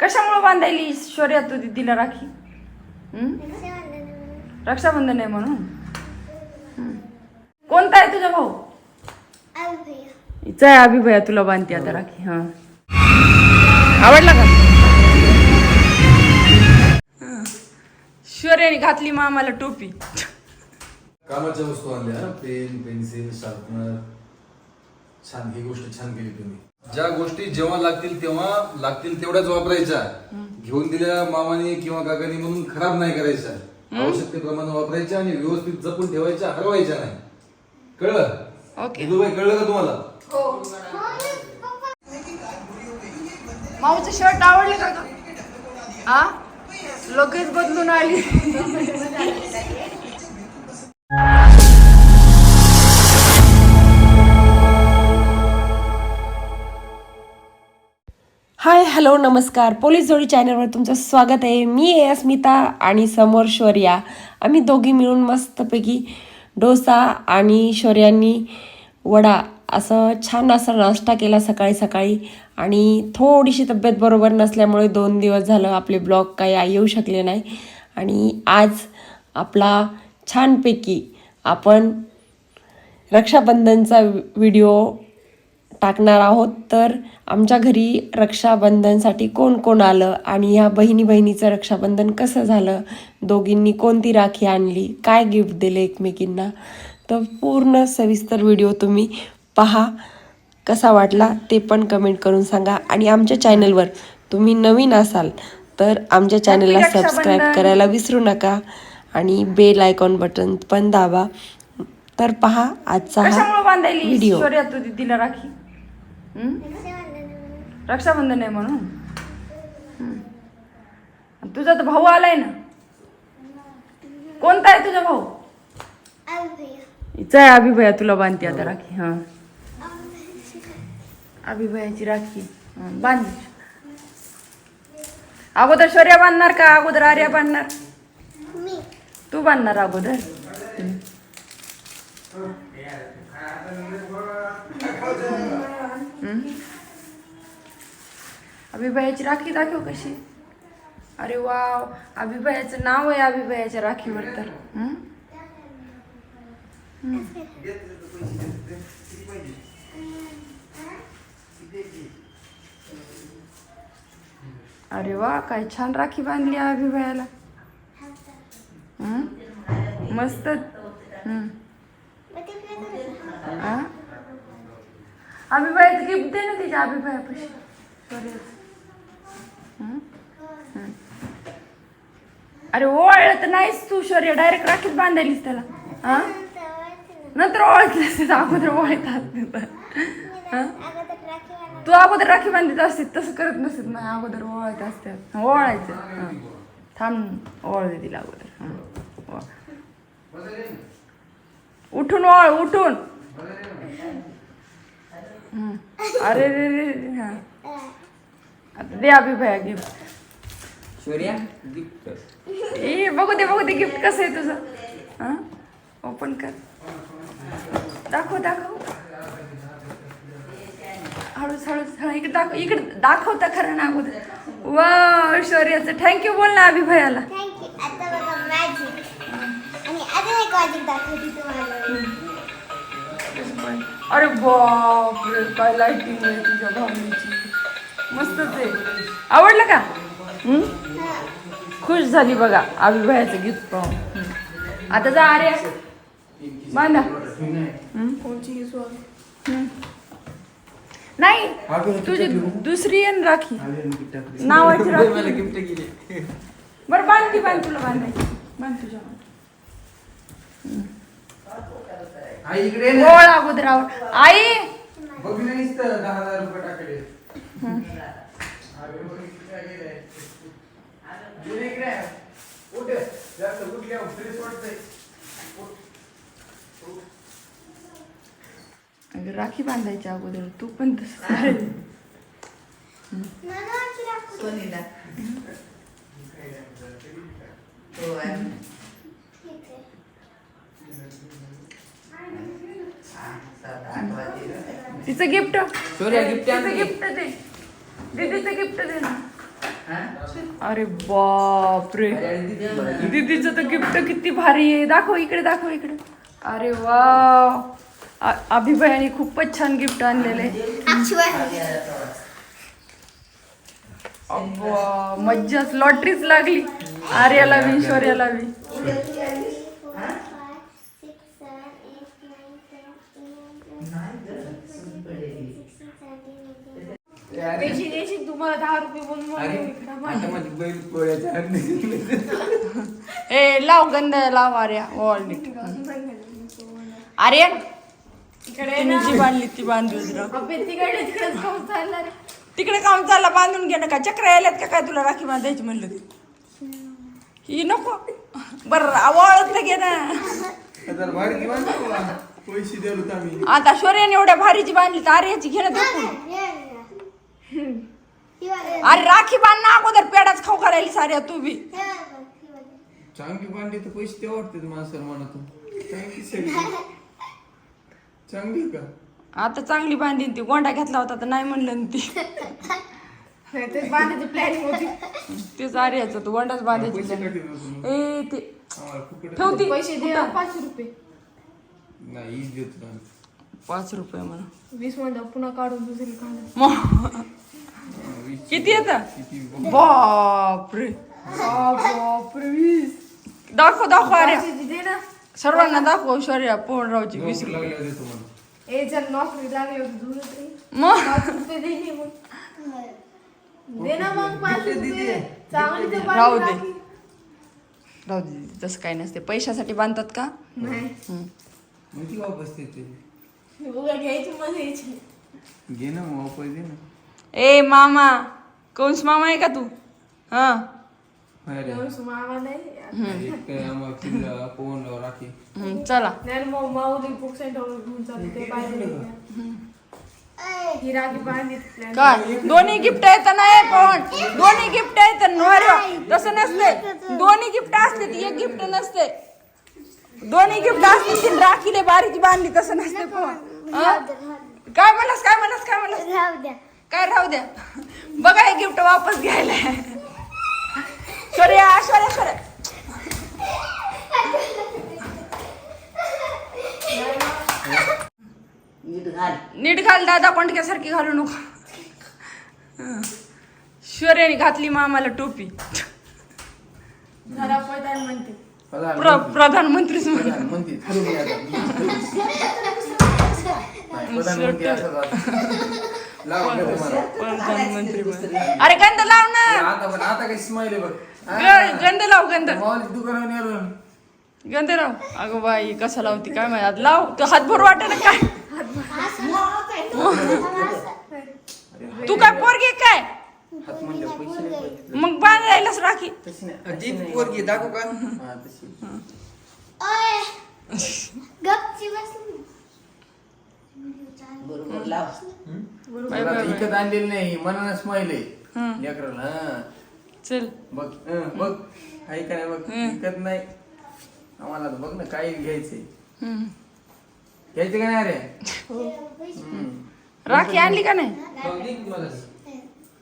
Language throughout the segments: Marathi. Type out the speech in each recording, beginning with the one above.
कशामुळे बांधायली शौर्या तू दिदीला राखी? हं? रक्षाबंधन आहे म्हणून? हं. कोणता आहे तुझा भाऊ? हिचा आहे अभिभया तुला बांधते आता राखी हा. आवडला का? हं. शौर्याने घातली मामाला टोपी. कामाच्या वस्तू आणल्या पेन पेन्सिल शार्पनर. छान ही गोष्ट छान केली तुम्ही. ज्या गोष्टी जेव्हा लागतील तेव्हा लागतील तेवढ्याच वापरायच्या. घेऊन दिलेल्या मामाने किंवा काकाने म्हणून खराब नाही करायच्या आवश्यकतेप्रमाणे वापरायच्या आणि व्यवस्थित जपून ठेवायच्या हरवायच्या नाही. कळलं? ओके. दुबई कळलं का तुम्हाला? माऊचं शर्ट आवडलं का लगेच बदलून आली. हाय हॅलो नमस्कार. पोलीस जोडी चॅनलवर तुमचं स्वागत आहे. मी आहे अस्मिता आणि समोर शौर्या. आम्ही दोघी मिळून मस्तपैकी डोसा आणि शौर्यांनी वडा असं छान असा नाश्ता केला सकाळी सकाळी. आणि थोडीशी तब्येत बरोबर नसल्यामुळे दोन दिवस झालं आपले ब्लॉग काही येऊ शकले नाही. आणि आज आपला छानपैकी आपण रक्षाबंधनचा व्हिडिओ टाकणार आहोत. तर आमच्या घरी रक्षाबंधनसाठी कोण कोण आलं आणि ह्या बहिणी बहिणीचं रक्षाबंधन कसं झालं? दोघींनी कोणती राखी आणली? काय गिफ्ट दिले एकमेकींना? तर पूर्ण सविस्तर व्हिडिओ तुम्ही पहा. कसा वाटला ते पण कमेंट करून सांगा. आणि आमच्या चॅनलवर तुम्ही नवीन असाल तर आमच्या चॅनलला. सबस्क्राईब करायला विसरू नका. आणि बेल आयकॉन बटन पण दाबा. तर पहा आजचा हा कशामुळे बांधायली? व्हिडिओ शौर्या तू दिदीला राखी. हं? रक्षाबंधन आहे म्हणून. हं. तुझा तर भाऊ आलाय ना. कोणता आहे तुझा भाऊ? हिचा आहे अभिभया तुला बांधते आता राखी हा. अभिभयाची राखी. हं, बांध. अगोदर शौर्या बांधणार का? अगोदर आर्या बांधणार? तू बांधणार अगोदर? हं. हं? अभिभयाची राखी दाखव कशी? अरे वाव अभिभयाचं नाव आहे अभिभयाच्या राखीवर तर. अरे वा काय छान राखी बांधली आहे अभिभयाला मस्त. हम्म. हं. अभिभयाचं गिफ्ट दे ना तिच्या. हं? हं. अरे ओळलं तर नाहीच तू शौर्य डायरेक्ट राखीत बांधायलीस त्याला हा नंतर ओळखलीस अगोदर ओळखतात? तू अगोदर राखी बांधित असते तसं करत नसत ना अगोदर ओळखत असते ओळायचं हं. थांब ओळ दे तिला अगोदर हं. उठून ओळ उठून. अरे रे रे हा. आता दे अभिभया गिफ्ट सूर्या गिफ्ट कर. ए बघू दे बघू दे गिफ्ट कसं आहे तुझं? हा? ओपन कर. दाखव दाखव. हळूच हळूच हा इकडे दाखव इकडे दाखवता खरं ना अगोदर. वा शौर्याचं. थँक्यू बोल ना अभिभयाला थँक्यू आता बघा मॅजिक आणि अजून एक मॅजिक दाखवते तुम्हाला. अरे बाप रे काय लाइटिंग आहे तुझ्या भावनेची. मस्तच आहे आवडलं का? हं? खुश झाली बघा अभिभयाचं गिफ्ट पाहून. आता जा अरे बांधा. हं? हं. नाही तुझी दुसरी आहे ना राखी नावाची राखी. गिफ्ट गेली बरं बांध ती बांध तुला बांधायची. बांध तुझ्या. आई इकडे ये गोळ आई! ना बघ ना नुसतं दहा हजार रुपये टाकले इकडे इकडे. उठ. जास्त उठल्यावर फ्रेश वाटतंय. अगं, राखी बांधायच्या अगोदर. तू पण तसं. सोनीला. हो आहे. इथे. सहा, सात, आठ वाजले. तिचं गिफ्ट. gift तिचं की. गिफ्ट दे. दीदीचं गिफ्ट दे ना. अरे बापरे. दीदीचं तर गिफ्ट किती भारी आहे. दाखव इकडे दाखव इकडे. अरे वा. अभिभयाने खूपच छान गिफ्ट आणलेलं. आहे अब्बा, मज्जाच. लॉटरीच लागली. आर्याला बी शौर्याला बी. तुम्हाला दहा रुपये ए लाव गंध लाव आर्या वॉल नीट आर्या जी बांधली ती बांधू तिकडे तिकडे काम चालला बांधून घे ना का? चक्र यायल्यात का काय तुला? राखी बांधायची म्हणलं ती. ही नको. बर आवळत घे ना. आता शौर्याने एवढ्या भारीची बांधली तर आर्याची घेणं दाखवून अरे राखी बांधणं अगोदर पेडाच खाऊ करायला साऱ्या तू बी. चांगली बांधली तर पैसे ते वाटते माणसाला म्हणतो चांगली का? आता चांगली बांधीन ती. गोंडा घेतला होता तर नाही म्हणलं ना ती. तेच आर्याचं तू गोंडाच बांधायची पैसे कधी देतो ए ते ठेवती पैसे दे पाचशे रुपये. नाही हीच देतो आम्ही. पाच रुपये म्हणा. वीसमध्ये पुन्हा काढून दुसरी काढून. मग किती येतं. बापरे. बापरे. वीस दाखव दाखव अरे. ना. सर्वांना दाखव शौर्या पोहणरावची वीस रुपये ए जर नोकरी लागली होती दूर तरी मग? पाच रुपये दे ना मग. दे ना मग पाच रुपये. चांगली ते राहू दे. राहू दे तसं काही नसते. पैशासाठी बांधतात का? नाही. वापस देते? उगा घ्यायची मग यायची. घे ना मग वापस दे ना. ए मामा. कंस मामा आहे का तू? हा। मामा नाही? हम्म, चला। नाही मग माऊली बुक सेंटरवर घेऊन चालू ते पाहिजे ही राखी बांधली काय दोन्ही गिफ्ट आहेत नाही पण दोन्ही गिफ्ट आहेत नवऱ्या तसं नसते दोन्ही गिफ्ट असते ती एक गिफ्ट नसते। दोन्ही गिफ्ट असते ती राखीले बारीची बांधली तसं नसते पण हा? काय म्हणलास काय म्हणलास काय म्हणलास राहू द्या काय राहू द्या. बघा हे गिफ्ट वापस घ्यायला. शौर्या शौर्या शौर्या. नीट घाल. दादा कोणत्यासारखी घालू नको. हं. शौर्याने घातली मामाला टोपी. घरा पैदान म्हणते प्र प्रधानमंत्रीच म्हण प्रधानमंत्री. अरे गंध लाव ना. आता पण आता काही स्माईल आहे बघ. ग- गंध लाव गंध. मावली दुकानावर नेलं गंध लाव. अगं बाई कसं लावती काय माहिती? आता लाव. तू हातभर वाटे ना काय तू काय पोरगी काय? हात म्हणजे पैसे नाही पाहिजे. मग बांधायलाच राखी. तशी नाही. ती पोरगी दाखवू का? हा तशी. ओय गपची बसली. बरोबर. लाव. बाय मला बाय आता बाय इकत आणलेली नाही मनानं स्माईल आहे. हं. लेकराला हा. चल. बघ हं, बघ. आहे का नाही बघ. विकत नाही. आम्हाला आता बघ ना काय घ्यायचंय. हं. घ्यायचं का नाही रे? राखी आणली का नाही?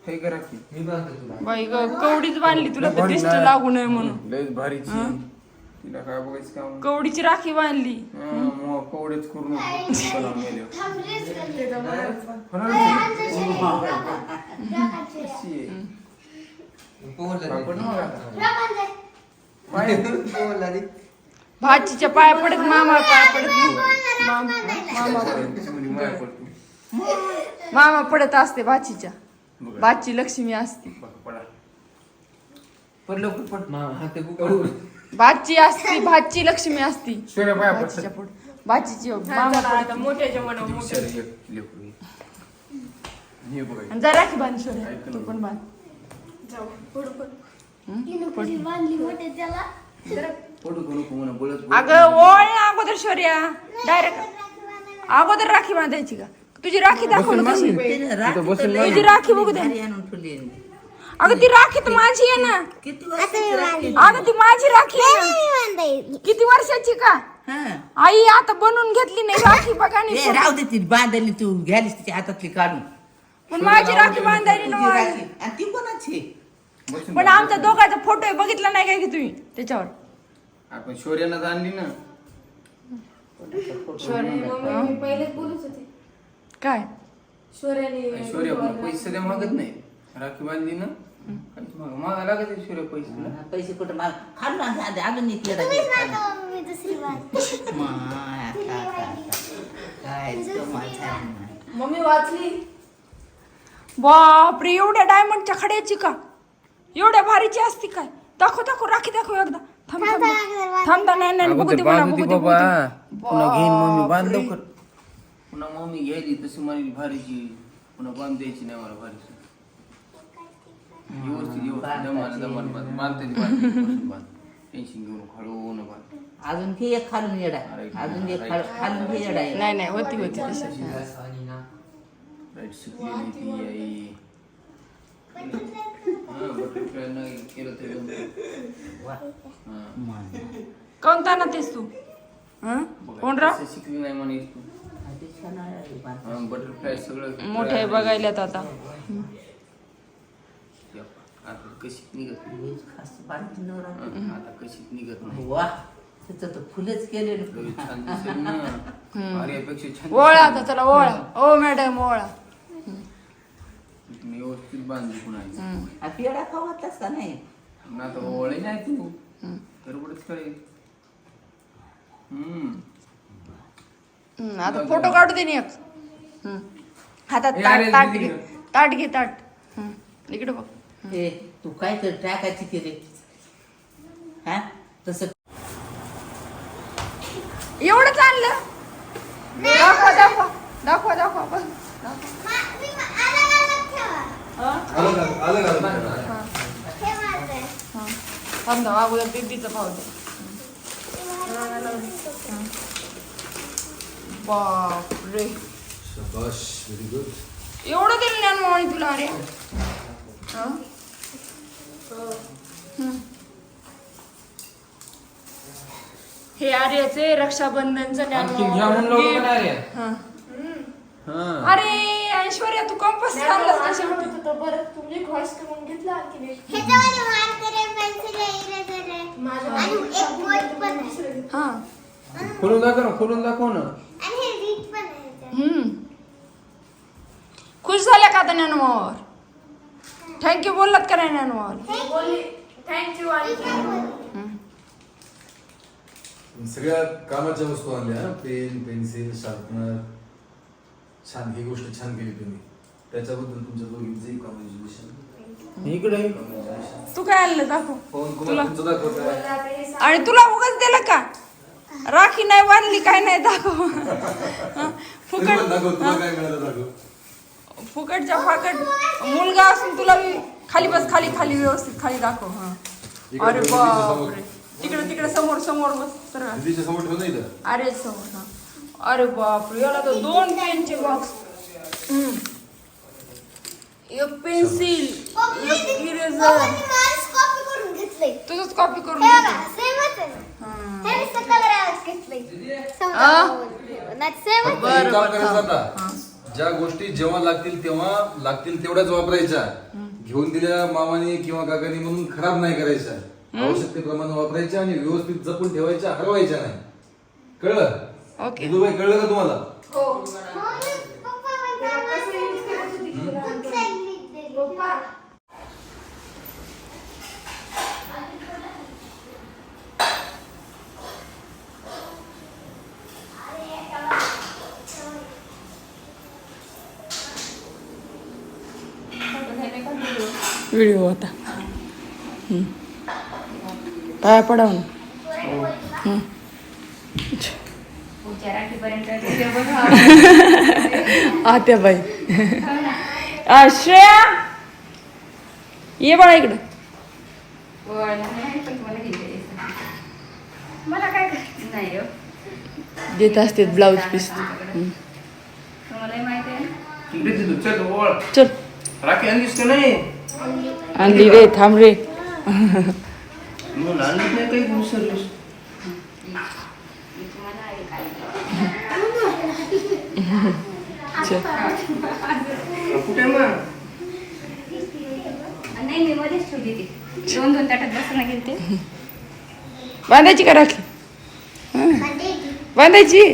हे करा की बाई ग कवडीच बांधली तुला तर दिष्ट लागू नये म्हणून. लयच भारीची. तिला काय बघायचं काम? कवडीची राखी बांधली. हं, मग कवडेच करू नको. दुकानावर नेल्यावर. कशी आहे? पापड नाही का? पाय. भाचीच्या पाया पडत मामा पाया पडत. मामा पडतो. मामा पडत असते भाचीच्या. भाची लक्ष्मी असते. बघ, पडा. पड लवकर पड. भाची असती भाची लक्ष्मी असती. पाया पुढे भाचीची मामा चला आता मोठ्याच्या मनावर मोठ्या बिचारी एक लेकरू? आहे. हे बघायचं. आणि जा राखी बांध शोर्या तू पण बांध जाऊ पुढं पुढं. बांधली मोठे त्याला. पडू का नको म्हणा, बोलत बोलत. अगं ओळ ना अगोदर शौर्या. डायरेक्ट अगोदर राखी बांधायची का? तुझी राखी दाखव ना कशी तुझी राखी बघू दे. भारी आणून ठेवली आहे. अगं ती राखी तर माझी आहे ना. किती वर्षाची राखी अगं ती माझी राखी आहे ना. किती वर्षाची का? हा. आई आता बनवून घेतली नाही राखी बघा ए, नाही राहू दे ती बांधली तू. घ्यालीस तिच्या हातातली काढून. पण माझी राखी तुझी आणि ती कोणाची पण आमचा दोघांचा फोटो आहे बघितला नाही काय की तुम्ही? त्याच्यावर. आपण शौर्यानं आणली ना. काय? शौर्याने शौर्य पैसे द्या मागत नाही. राखी बांधली ना? मागा लागत शौर्य पैसे. पैसे कुठं? माग खाल ना आधी अजून मागा मम्मी दुसरी बात काय तो माझा मम्मी वाचली? बापरे एवढ्या डायमंडच्या खड्याची का? एवढ्या भारीची असती काय? दाखव दाखव राखी दाखव एकदा. थांब थांब. थांब थांब थांब, नाही नाही बघू ते दे मला बांधू बघू दे बघू बाबा दे. पुन्हा घेईन मम्मी बांध लवकर पुन्हा मम्मी घ्यायली तशी मला भारीची. पुन्हा बांध द्यायची नाही मला भारीची. व्यवस्थित व्यवस्थित दमाने दमाने बांध बांधते ती बांध व्यवस्थित बांध टेन्शन घेऊन हळून बांध अजून घे एक खालून येडा. अजून एक खाल- खालून येडा. एक. नाही नाही होती होती तशी राईट शिकलेली ती आई. हा बटरफ्लाय नाही केलं तरी वा. हा. मान. कोणता ना तेच तू? हं? कोण राव कसं शिकली नाही म्हणे तू. आहे. हा बटरफ्लाय सगळं मोठे बघायल्यात आता. आता कशी निघत नाही. वीज खास बांधली नवरा. हा, आता कशी निघत नाही. वा त्याचं तर फुलच केले लई छान दिसेल ना. आर्यापेक्षा छान ओळा आता चला ओळा. ओ मॅडम ओळा. तुम्ही व्यवस्थित बांधली पुन्हा पेडा खावातलाच का नाही? ना तर ओळे नाही तू. गडबडच काय हम्म हं, आता फोटो काढू दे ना एक. हं. हातात ताट अरे, ताट. घे. ताट घे ताट. हं. इकडे बघ. हे तू काय कर टाकायची की रे. हा? तसं एवढंच आणलं? दाखवा दाखवा दाखवा दाखवा बस. मी अलग अलग ठेवा अलग अलग अलग अलग करा. हे माझं. थांब ना अगोदर दीदीचा भाव दे. बापरे. शाबाश व्हेरी गुड एवढं दिलं ज्ञान मावणी तुला अरे. हं? हं. हे आर्याचे रक्षाबंधनचं ज्ञान आणखी घ्या म्हणलं होतं का नाही रे? हं. हा. अरे ऐश्वर्या तू कंपास आणलास होतं बरं तुमची खॉइस का मग घेतला आणखी एक. ह्याच्यामध्ये मार्कर आहे पेन्सिल आहे इरेजर आहे माझ्या आणि एक बोट पण आहे. हा. खोलून दाखव ना खोलून दाखव ना. आणि हे रीट पण आहे ह्याच्यात. हम्म. खुश झाल्या का आता थँक्यू बोललात का नाही बोलली. थँक्यू आणि सगळ्या कामाच्या वस्तू आणल्या पेन पेन्सिल शार्पनर छान ही गोष्ट छान केली तुम्ही. त्याच्याबद्दल तुमच्या दोघींचंही कॉंग्रॅच्युलेशन इकडे तू काय आणलं? दाखव. तुमचं दाखवत आणि तुला उगाच दिलं का? राखी नाही बांधली काय नाही दाखव. हं? फुकट दाखव तुला काय मिळालं दाखव. फुकटच्या फाकट। मुलगा असून तुला बी- खाली बस खाली खाली व्यवस्थित खाली दाखव हा. अरे बापरे. तिकडे तिकडे समोर समोर बस तर दीदीच्या समोर ठेव ना इथं. अरे समोर हा. अरे बापरे याला तर दोन पेनचे बॉक्स एक पेन्सिल एक ते- इरेझर. तुझंच कॉपी करून हे. हे. घेतलंय. समजा ज्या गोष्टी जेव्हा लागतील तेव्हा लागतील तेवढ्याच वापरायच्या. घेऊन दिल्या मामाने किंवा काकाने म्हणून खराब नाही करायच्या. आवश्यकतेप्रमाणे वापरायच्या आणि व्यवस्थित जपून ठेवायच्या हरवायच्या नाही. कळलं? कळलं का तुम्हाला मम्मी, पप्पा म्हणतात, book side नीट दिली. व्हिडिओ होता हम्म. पाया पडाव ना. हम्म. आत्या बाई. श्रेया ये बाळा इकडं. मला काय करायचं? नाही हो देत असते ब्लाऊज पीस. चल राखी नाही? आणली रे थांब रे. बांधायची का राखी? बांधायची.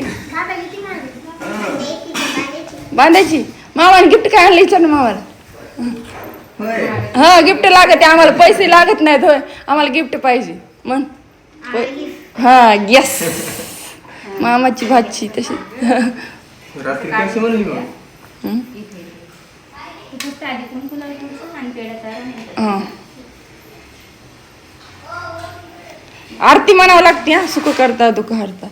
बांधायची. बाबाला गिफ्ट काय आणलं विचार ना मावाला हा गिफ्ट लागत आहे आम्हाला. पैसे लागत नाहीत होय. आम्हाला गिफ्ट पाहिजे. म्हण. हा येस मामाची भाची तशी. हा. आरती म्हणावं लागते हा सुख करता दुःख हरता.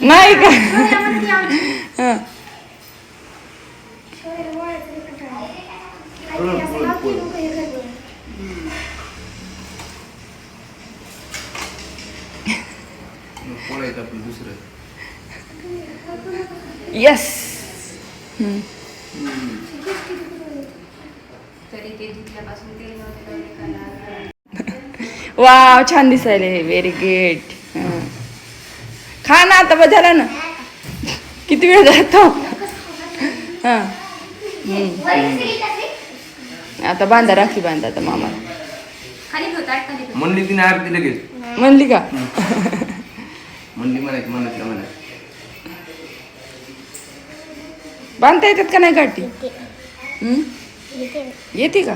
नाही. नाही हा. आपलं दुसरं? येस नव्हते लावले कलर वाव छान दिसायले. व्हेरी गुड खा ना आता बस झाला ना. किती वेळ जातो? हा. आता बांधा राखी बांधा आता मामा म्हणली तिने आरती लगेच. म्हणली का? म्हणली म्हणायची म्हणत म्हणा बांधता येतात का नाही गाठी? येते. का?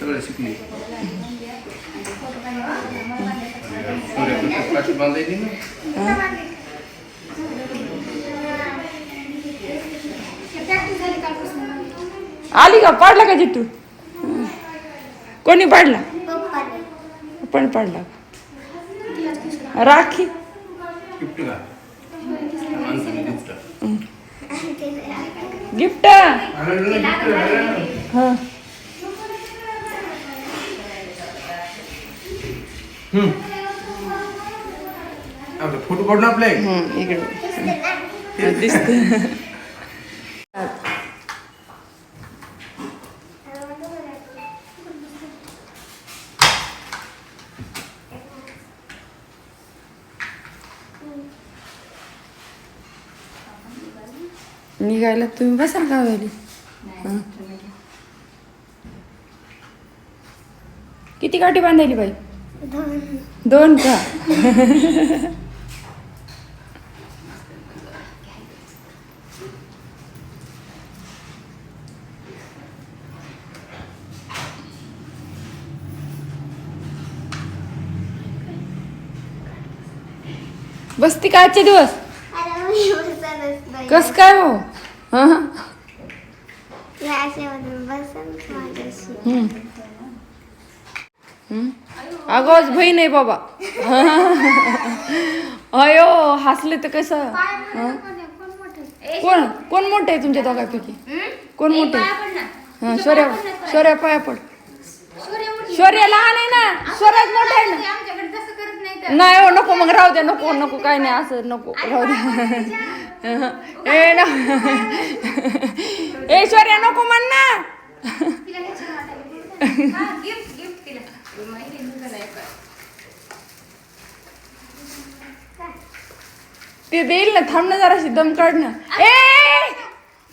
सगळं शिकली. आली का? पाडला का जिट्टू कोणी पाडला? पप्पाने. पण पाडला राखी. गिफ्ट हा. फोटो काढून आपले. इकडे. दिसत निघायला तुम्ही बसाल का वाली किती गाठी बांधायली बाई? दोन. दोन का? बसती का आजचे दिवस. कस काय हो? हा. अगोच बहीण आहे बाबा. अयो हसले तर कसं? हं? कोण कोण? मोठं आहे तुमच्या दोघांपैकी? कोण मोठं? आहे हा शौर्या शौर्या पाया पड. शौर्या लहान आहे ना? शौर्याच मोठा आहे ना? नाही हो नको मग राहू द्या नको नको काय नाही असं नको राहू द्या. ए ना ए शौर्या नको म्हण ना. ते देईल ना थांब ना जराशी दम काढ ना. ए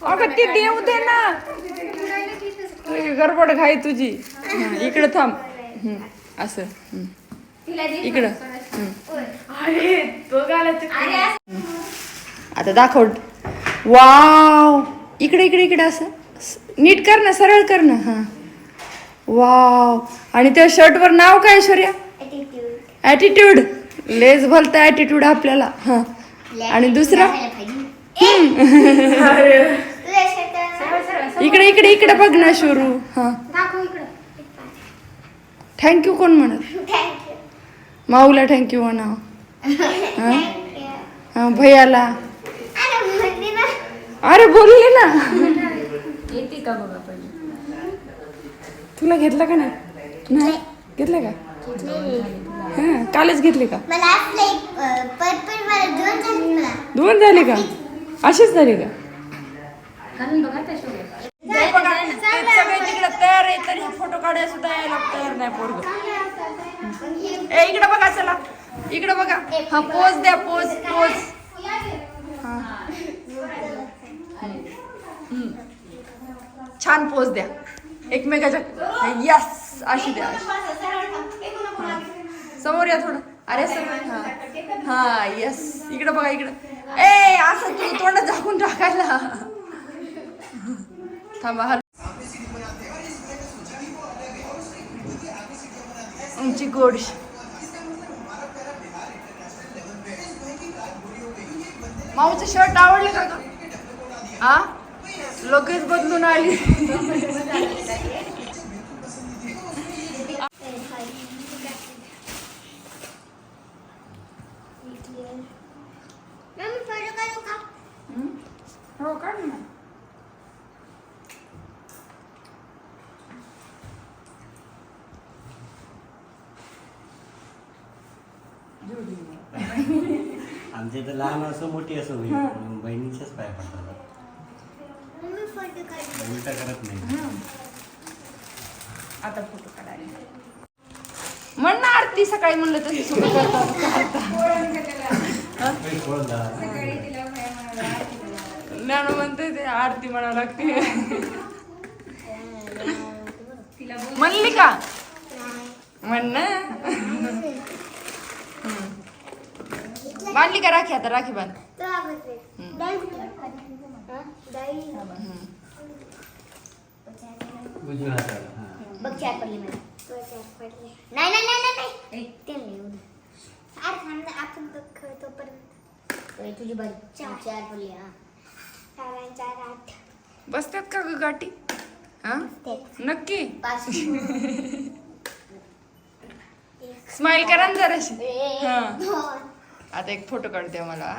अगं ते देऊ दे ना. गडबड घाई तुझी. इकडे थांब. असं. इकडं. अरे तो आता दाखव. वाव. इकडे इकडे इकडे असं. स- नीट कर ना सरळ कर ना. हा. वाव. आणि त्या शर्टवर नाव काय ऐश्वर्या? Attitude. ॲटिट्यूड लेस भलतं ॲटिट्यूड आपल्याला. हा. आणि दुसरा? इकडे इकडे इकडे बघ ना शुरू. हा. दाखव इकडं. थँक्यू कोण म्हणत. माऊला थँक्यू म्हणा. हा? भैयाला. अरे म्हणली ना. अरे बोलले ना. येते का बघा पहिले तुला घेतला का नाही? नाही? घेतलं का? हा कालच घेतले का? दोन झाले मला दोन झाले का? असेच झाले का? तयार आहे तरी फोटो काढायला सुद्धा यायला तयार नाही पोरग. ए इकडे बघा चला. इकडे बघा. हा पोज द्या पोज पोज. छान पोज द्या. एकमेकाच्या यस अशी द्या समोर या थोडं. अरे सर हा. हा येस. इकडे बघा इकडे. ए असं तू तोंड झाकून टाकायला. थांबा हल उंची गोड. माऊचं शर्ट आवडलं का ग हा लगेच बदलून आली. काढू का हो काढ ना आमच्या इथं लहान असो मोठी असो होईल बहिणीच्याच पाय पडतात. मम्मी फोटो काढू. उलटा करत नाही. आता फोटो काढायला. म्हण ना आरती सकाळी म्हणलं तशी सुरू ज्ञान म्हणते ते आरती म्हणा लागते. म्हणली का? म्हण ना हम्म. बांधली का? राखी आता राखी बांध. बघ चार पडली नाही नाही नाही नाही नाही ते नाही आपण खेळतो पर्यंत तुझी चार चार पडली हा चार आणि चार आठ बसतात का ग गाठी? हा? नक्की? स्माइल करा ना जराशी. हा. आता एक फोटो काढते मला.